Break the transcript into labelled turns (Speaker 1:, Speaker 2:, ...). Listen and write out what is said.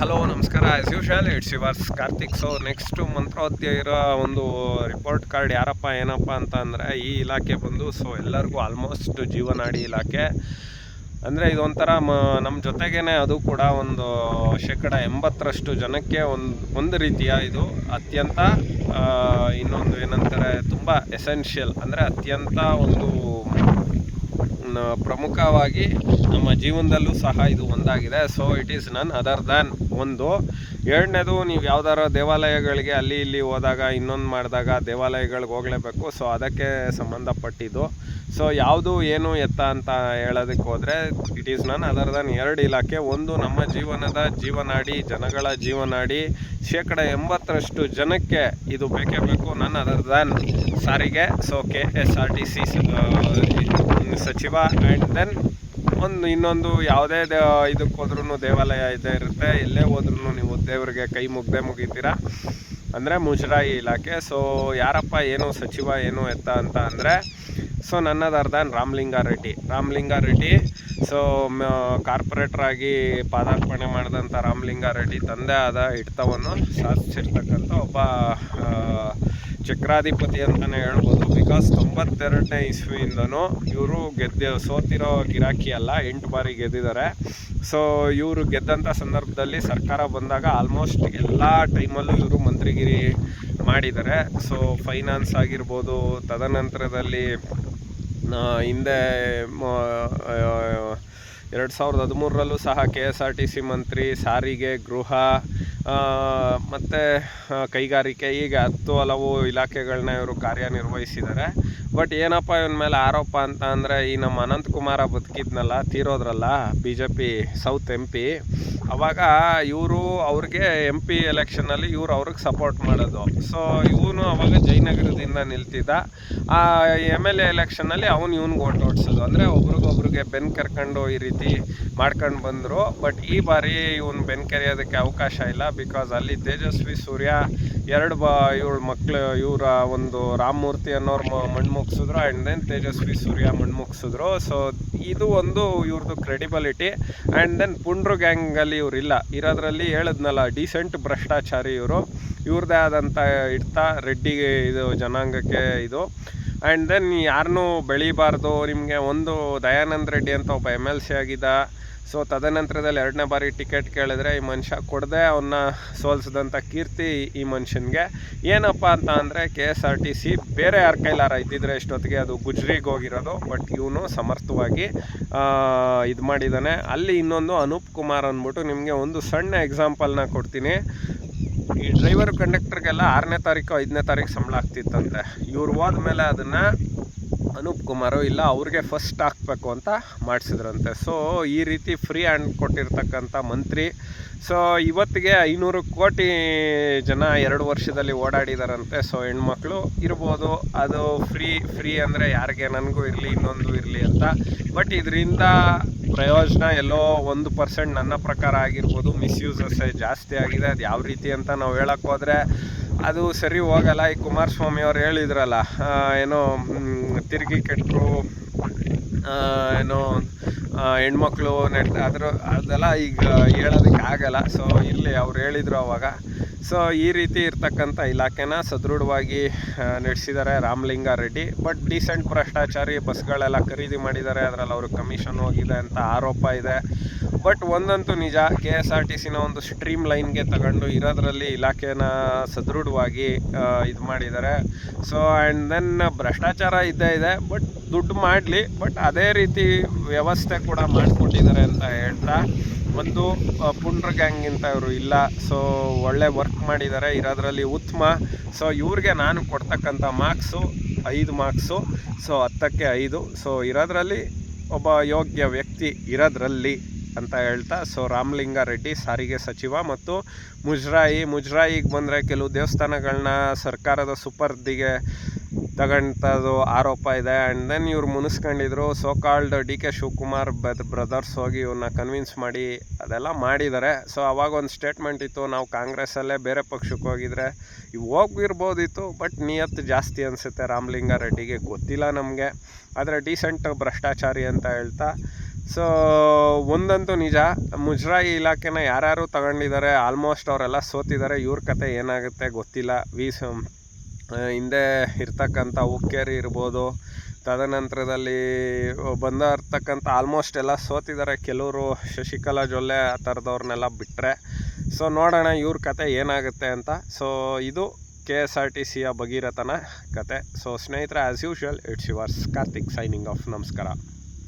Speaker 1: Hello, ನಮಸ್ಕಾರ. As usual it's yours Karthik so next ಮಂತ್ರೋದ್ಯ ಇರೋ ಒಂದು ರಿಪೋರ್ಟ್ ಕಾರ್ಡ್ ಯಾರಪ್ಪ, ಏನಪ್ಪ ಅಂತ ಅಂದರೆ ಈ ಇಲಾಖೆ ಬಂದು ಸೊ ಎಲ್ಲರಿಗೂ ಆಲ್ಮೋಸ್ಟ್ ಜೀವನಾಡಿ ಇಲಾಖೆ. ಅಂದರೆ ಇದೊಂಥರ ಮ ನಮ್ಮ ಜೊತೆಗೇ ಅದು ಕೂಡ ಒಂದು ಶೇಕಡ ಎಂಬತ್ತರಷ್ಟು ಜನಕ್ಕೆ ಒಂದು ಒಂದು ರೀತಿಯ ಇದು ಅತ್ಯಂತ ಇನ್ನೊಂದು ಏನಂತಾರೆ, ತುಂಬ ಎಸೆನ್ಷಿಯಲ್ ಅಂದರೆ ಅತ್ಯಂತ ಒಂದು ಪ್ರಮುಖವಾಗಿ ನಮ್ಮ ಜೀವನದಲ್ಲೂ ಸಹ ಇದು ಒಂದಾಗಿದೆ. So it is none other than ಒಂದು. ಎರಡನೇದು ನೀವು ಯಾವ್ದಾರ ದೇವಾಲಯಗಳಿಗೆ ಅಲ್ಲಿ ಇಲ್ಲಿ ಹೋದಾಗ, ಇನ್ನೊಂದು ಮಾಡಿದಾಗ ದೇವಾಲಯಗಳಿಗೆ ಹೋಗಲೇಬೇಕು. ಸೊ ಅದಕ್ಕೆ ಸಂಬಂಧಪಟ್ಟಿದ್ದು. ಸೊ ಯಾವುದು ಏನು ಎತ್ತ ಅಂತ ಹೇಳೋದಕ್ಕೆ ಹೋದರೆ it is none other than ಎರಡು ಇಲಾಖೆ. ಒಂದು ನಮ್ಮ ಜೀವನದ ಜೀವನಾಡಿ, ಜನಗಳ ಜೀವನಾಡಿ. ಶೇಕಡ ಎಂಬತ್ತರಷ್ಟು ಜನಕ್ಕೆ ಇದು ಬೇಕೇ ಬೇಕು. ನನ್ ಅದರ್ ದನ್ ಸಾರಿಗೆ. So K S R T C ಸಚಿವ. ಆ್ಯಂಡ್ ದೆನ್ ಒಂದು ಇನ್ನೊಂದು ಯಾವುದೇ ದೇ ಇದಕ್ಕೆ ಹೋದ್ರೂ ದೇವಾಲಯ ಇದ್ದೇ ಇರುತ್ತೆ. ಎಲ್ಲೇ ಹೋದ್ರೂ ನೀವು ದೇವರಿಗೆ ಕೈ ಮುಗ್ದೇ ಮುಗಿತೀರಾ? ಅಂದರೆ ಮುಜರಾಯಿ ಇಲಾಖೆ. ಸೊ ಯಾರಪ್ಪ ಏನು ಸಚಿವ ಏನು ಎತ್ತ ಅಂತ ಅಂದರೆ so none other than Ramalingareddy. Ramalingareddy so ಕಾರ್ಪೊರೇಟ್ರಾಗಿ ಪಾದಾರ್ಪಣೆ ಮಾಡಿದಂಥ ರಾಮಲಿಂಗಾರೆಡ್ಡಿ ತಂದೆ ಆದ ಹಿಡಿತವನ್ನು ಸಾಧಿಸಿರ್ತಕ್ಕಂಥ ಒಬ್ಬ ಆ, ಚಕ್ರಾಧಿಪತಿ ಅಂತಲೇ ಹೇಳ್ಬೋದು. ಬಿಕಾಸ್ ತೊಂಬತ್ತೆರಡನೇ ಇಸ್ವಿಯಿಂದನೂ ಇವರು ಗೆದ್ದ ಸೋತಿರೋ ಗಿರಾಕಿ ಅಲ್ಲ ಎಂಟು ಬಾರಿ ಗೆದ್ದಿದ್ದಾರೆ. ಸೊ ಇವರು ಗೆದ್ದಂಥ ಸಂದರ್ಭದಲ್ಲಿ ಸರ್ಕಾರ ಬಂದಾಗ ಆಲ್ಮೋಸ್ಟ್ ಎಲ್ಲ ಟೈಮಲ್ಲೂ ಇವರು ಮಂತ್ರಿಗಿರಿ ಮಾಡಿದ್ದಾರೆ. ಸೊ ಫೈನಾನ್ಸ್ ಆಗಿರ್ಬೋದು ತದನಂತರದಲ್ಲಿ ಹಿಂದೆ ಎರಡು ಸಾವಿರದ ಹದಿಮೂರರಲ್ಲೂ ಸಹ K S R T C ಮಂತ್ರಿ ಸಾರಿಗೆ ಗೃಹ ಮತ್ತು ಕೈಗಾರಿಕೆ, ಈಗ ಹತ್ತು ಹಲವು ಇಲಾಖೆಗಳನ್ನ ಇವರು ಕಾರ್ಯನಿರ್ವಹಿಸಿದ್ದಾರೆ ಬಟ್ ಏನಪ್ಪ ಇವನ ಮೇಲೆ ಆರೋಪ ಅಂತ ಅಂದರೆ, ಈ ನಮ್ಮ ಅನಂತಕುಮಾರ ಬದುಕಿದ್ನಲ್ಲ, ತೀರೋದ್ರಲ್ಲ B J P south M P, ಅವಾಗ ಇವರು ಅವ್ರಿಗೆ ಎಂ ಪಿ ಎಲೆಕ್ಷನಲ್ಲಿ ಇವ್ರು ಅವ್ರಿಗೆ ಸಪೋರ್ಟ್ ಮಾಡೋದು. ಸೊ ಇವನು ಅವಾಗ ಜಯನಗರದಿಂದ ನಿಲ್ತಿದ್ದ. ಆ ಎಂ ಎಲ್ ಎ ಎಲೆಕ್ಷನಲ್ಲಿ ಅವ್ನು ಇವ್ನಿಗೆ ಓಟ್ ಓಡಿಸೋದು ಅಂದರೆ ಒಬ್ರಿಗೊಬ್ರಿಗೆ ಬೆನ್ ಕರ್ಕೊಂಡು ಈ ರೀತಿ ಮಾಡ್ಕೊಂಡು ಬಂದರು. ಬಟ್ ಈ ಬಾರಿ ಇವನು ಬೆನ್ ಕರೆಯೋದಕ್ಕೆ ಅವಕಾಶ ಇಲ್ಲ. ಬಿಕಾಸ್ ಅಲ್ಲಿ ತೇಜಸ್ವಿ ಸೂರ್ಯ, ಎರಡು ಬ, ಇವಳ ಮಕ್ಳು, ಇವರ ಒಂದು ರಾಮಮೂರ್ತಿ ಅನ್ನೋರು ಮಣ್ಣು ಮುಗಿಸಿದ್ರು ಆ್ಯಂಡ್ ದೆನ್ ತೇಜಸ್ವಿ ಸೂರ್ಯ ಮಣ್ಣು ಮುಗಿಸಿದ್ರು. ಸೊ ಇದು ಒಂದು ಇವ್ರದ್ದು ಕ್ರೆಡಿಬಲಿಟಿ ಆ್ಯಂಡ್ ದೆನ್ ಪುಂಡ್ರು ಗ್ಯಾಂಗಲ್ಲಿ ಇವ್ರು ಇಲ್ಲ. ಇರೋದ್ರಲ್ಲಿ ಹೇಳಿದ್ನಲ್ಲ ಡೀಸೆಂಟ್ ಭ್ರಷ್ಟಾಚಾರಿ ಇವರು. ಇವ್ರದ್ದೇ ಆದಂಥ ಇಡ್ತಾ ರೆಡ್ಡಿಗೆ ಇದು ಜನಾಂಗಕ್ಕೆ ಇದು. ಆ್ಯಂಡ್ ದೆನ್ ಯಾರನ್ನೂ ಬೆಳಿಬಾರ್ದು. ನಿಮಗೆ ಒಂದು ದಯಾನಂದ ರೆಡ್ಡಿ ಅಂತ ಒಬ್ಬ ಎಂ ಎಲ್ ಸಿ ಆಗಿದ್ದ. ಸೊ ತದನಂತರದಲ್ಲಿ ಎರಡನೇ ಬಾರಿ ಟಿಕೆಟ್ ಕೇಳಿದ್ರೆ ಈ ಮನುಷ್ಯ ಕೊಡದೆ ಅವನ್ನ ಸೋಲಿಸಿದಂಥ ಕೀರ್ತಿ ಈ ಮನುಷ್ಯನಿಗೆ. ಏನಪ್ಪ ಅಂತ ಅಂದರೆ K S R T C ಬೇರೆ ಯಾರ ಕೈಲಾರ ಇದ್ದಿದ್ರೆ ಇಷ್ಟೊತ್ತಿಗೆ ಅದು ಗುಜ್ರಿಗೆ ಹೋಗಿರೋದು ಬಟ್ ಇವನು ಸಮರ್ಥವಾಗಿ ಇದು ಮಾಡಿದ್ದಾನೆ ಅಲ್ಲಿ ಇನ್ನೊಂದು ಅನೂಪ್ ಕುಮಾರ್ ಅಂದ್ಬಿಟ್ಟು ನಿಮಗೆ ಒಂದು ಸಣ್ಣ ಎಕ್ಸಾಂಪಲ್ನ ಕೊಡ್ತೀನಿ. ಈ ಡ್ರೈವರ್ ಕಂಡಕ್ಟರ್ಗೆಲ್ಲ ಆರನೇ ತಾರೀಕು, ಐದನೇ ತಾರೀಕು ಸಂಬಳ ಆಗ್ತಿತ್ತಂತೆ. ಇವ್ರು ಹೋದ್ಮೇಲೆ ಅದನ್ನು ಅನೂಪ್ ಕುಮಾರು, ಇಲ್ಲ, ಅವ್ರಿಗೆ ಫಸ್ಟ್ ಹಾಕಬೇಕು ಅಂತ ಮಾಡಿಸಿದ್ರಂತೆ. ಸೊ ಈ ರೀತಿ ಫ್ರೀ ಹ್ಯಾಂಡ್ ಕೊಟ್ಟಿರ್ತಕ್ಕಂಥ ಮಂತ್ರಿ ಸೊ ಇವತ್ತಿಗೆ ಐನೂರು ಕೋಟಿ ಜನ ಎರಡು ವರ್ಷದಲ್ಲಿ ಓಡಾಡಿದಾರಂತೆ. ಸೊ ಹೆಣ್ಮಕ್ಳು ಇರ್ಬೋದು, ಅದು ಫ್ರೀ ಫ್ರೀ ಅಂದರೆ ಯಾರಿಗೆ ನನಗೂ ಇರಲಿ, ಇನ್ನೊಂದು ಇರಲಿ ಅಂತ. ಬಟ್ ಇದರಿಂದ ಪ್ರಯೋಜನ ಎಲ್ಲೋ ಒಂದು ಪರ್ಸೆಂಟ್ ನನ್ನ ಪ್ರಕಾರ ಆಗಿರ್ಬೋದು ಮಿಸ್ಯೂಸಸ್ ಜಾಸ್ತಿ ಆಗಿದೆ. ಅದು ಯಾವ ರೀತಿ ಅಂತ ನಾವು ಹೇಳಕ್ಕೆ ಅದು ಸರಿ ಹೋಗಲ್ಲ. ಈ ಕುಮಾರಸ್ವಾಮಿ ಅವ್ರು ಹೇಳಿದ್ರಲ್ಲ ಏನೋ ತಿರುಗಿ ಕೆಟ್ಟರು ಏನೋ ಹೆಣ್ಮಕ್ಳು ನೆಟ್ ಅದ್ರ ಅದೆಲ್ಲ ಈಗ ಹೇಳೋದಕ್ಕೆ ಆಗಲ್ಲ. ಸೊ ಇರಲಿ, ಅವ್ರು ಹೇಳಿದ್ರು ಅವಾಗ. ಸೊ ಈ ರೀತಿ ಇರ್ತಕ್ಕಂಥ ಇಲಾಖೆನ ಸದೃಢವಾಗಿ ನಡೆಸಿದ್ದಾರೆ ರಾಮಲಿಂಗಾರೆಡ್ಡಿ. ಬಟ್ ಡೀಸೆಂಟ್ ಭ್ರಷ್ಟಾಚಾರಿ ಬಸ್ಗಳೆಲ್ಲ ಖರೀದಿ ಮಾಡಿದ್ದಾರೆ. ಅದರಲ್ಲಿ ಅವರು ಕಮಿಷನ್ ಹೋಗಿದೆ ಅಂತ ಆರೋಪ ಇದೆ. ಬಟ್ ಒಂದಂತೂ ನಿಜ ಕೆ ಎಸ್ ಆರ್ ಟಿ ಸಿನ ಒಂದು ಸ್ಟ್ರೀಮ್ ಲೈನ್ಗೆ ತಗೊಂಡು ಇರೋದ್ರಲ್ಲಿ ಇಲಾಖೆನ ಸದೃಢವಾಗಿ ಇದು ಮಾಡಿದ್ದಾರೆ. ಸೊ ಆ್ಯಂಡ್ ದೆನ್ ಭ್ರಷ್ಟಾಚಾರ ಇದ್ದೇ ಇದೆ. ಬಟ್ ದುಡ್ಡು ಮಾಡಲಿ ಬಟ್ ಅದೇ ರೀತಿ ವ್ಯವಸ್ಥೆ ಕೂಡ ಮಾಡಿಕೊಟ್ಟಿದ್ದಾರೆ ಅಂತ ಹೇಳ್ತಾ, ಒಂದು ಪುಂಡ್ರ ಗ್ಯಾಂಗ್ ಅಂತ ಇವರು ಇಲ್ಲ ಸೊ ಒಳ್ಳೆ ವರ್ಕ್ ಮಾಡಿದ್ದಾರೆ, ಇರೋದ್ರಲ್ಲಿ ಉತ್ತಮ. ಸೊ ಇವ್ರಿಗೆ ನಾನು ಕೊಡ್ತಕ್ಕಂಥ ಮಾರ್ಕ್ಸು ಐದು ಮಾರ್ಕ್ಸು ಸೊ ಹತ್ತಕ್ಕೆ ಐದು. ಸೊ ಇರೋದ್ರಲ್ಲಿ ಒಬ್ಬ ಯೋಗ್ಯ ವ್ಯಕ್ತಿ ಇರೋದ್ರಲ್ಲಿ ಅಂತ ಹೇಳ್ತಾ ಸೊ ರಾಮಲಿಂಗಾರೆಡ್ಡಿ ಸಾರಿಗೆ ಸಚಿವ ಮತ್ತು ಮುಜರಾಯಿ, ಮುಜರಾಯಿಗೆ ಬಂದರೆ ಕೆಲವು ದೇವಸ್ಥಾನಗಳನ್ನ ಸರ್ಕಾರದ ಸುಪರ್ದಿಗೆ ತಗೊಂಥದ್ದು ಆರೋಪ ಇದೆ. ಆ್ಯಂಡ್ ದೆನ್ ಇವ್ರು ಮುನಿಸ್ಕೊಂಡಿದ್ರು. So called D K Shivakumar ಬದ್ ಬ್ರದರ್ಸ್ ಹೋಗಿ ಇವ್ರನ್ನ ಕನ್ವಿನ್ಸ್ ಮಾಡಿ ಅದೆಲ್ಲ ಮಾಡಿದ್ದಾರೆ. ಸೊ ಅವಾಗ ಒಂದು ಸ್ಟೇಟ್ಮೆಂಟ್ ಇತ್ತು, ನಾವು ಕಾಂಗ್ರೆಸ್ಸಲ್ಲೇ ಬೇರೆ ಪಕ್ಷಕ್ಕೆ ಹೋಗಿದ್ರೆ ಇವು ಹೋಗಿರ್ಬೋದಿತ್ತು ಬಟ್ ನಿಯತ್ತು ಜಾಸ್ತಿ ಅನಿಸುತ್ತೆ ರಾಮಲಿಂಗಾರೆಡ್ಡಿಗೆ. ಗೊತ್ತಿಲ್ಲ ನಮಗೆ. ಆದರೆ ಡೀಸೆಂಟ್ ಭ್ರಷ್ಟಾಚಾರಿ ಅಂತ ಹೇಳ್ತಾ. ಸೊ ಒಂದಂತೂ ನಿಜ, ಮುಜರಾಯಿ ಇಲಾಖೆನ ಯಾರ್ಯಾರು ತಗೊಂಡಿದ್ದಾರೆ ಆಲ್ಮೋಸ್ಟ್ ಅವರೆಲ್ಲ ಸೋತಿದ್ದಾರೆ. ಇವ್ರ ಕತೆ ಏನಾಗುತ್ತೆ ಗೊತ್ತಿಲ್ಲ. ವಿ ಹಿಂದೆ ಇರ್ತಕ್ಕಂಥ ಉಕ್ಕೇರಿ ಇರ್ಬೋದು, ತದನಂತರದಲ್ಲಿ ಬಂದಿರ್ತಕ್ಕಂಥ ಆಲ್ಮೋಸ್ಟ್ ಎಲ್ಲ ಸೋತಿದ್ದಾರೆ ಕೆಲವರು ಶಶಿಕಲಾ ಜೊಲ್ಲೆ ಆ ಥರದವ್ರನ್ನೆಲ್ಲ ಬಿಟ್ಟರೆ ಸೊ ನೋಡೋಣ ಇವ್ರ ಕತೆ ಏನಾಗುತ್ತೆ ಅಂತ. ಸೊ ಇದು ಕೆ ಎಸ್ ಆರ್ ಟಿ ಸಿಯ ಭಗೀರಥನ ಕತೆ. ಸೊ ಸ್ನೇಹಿತರೆ as usual it's yours Karthik signing off ನಮಸ್ಕಾರ.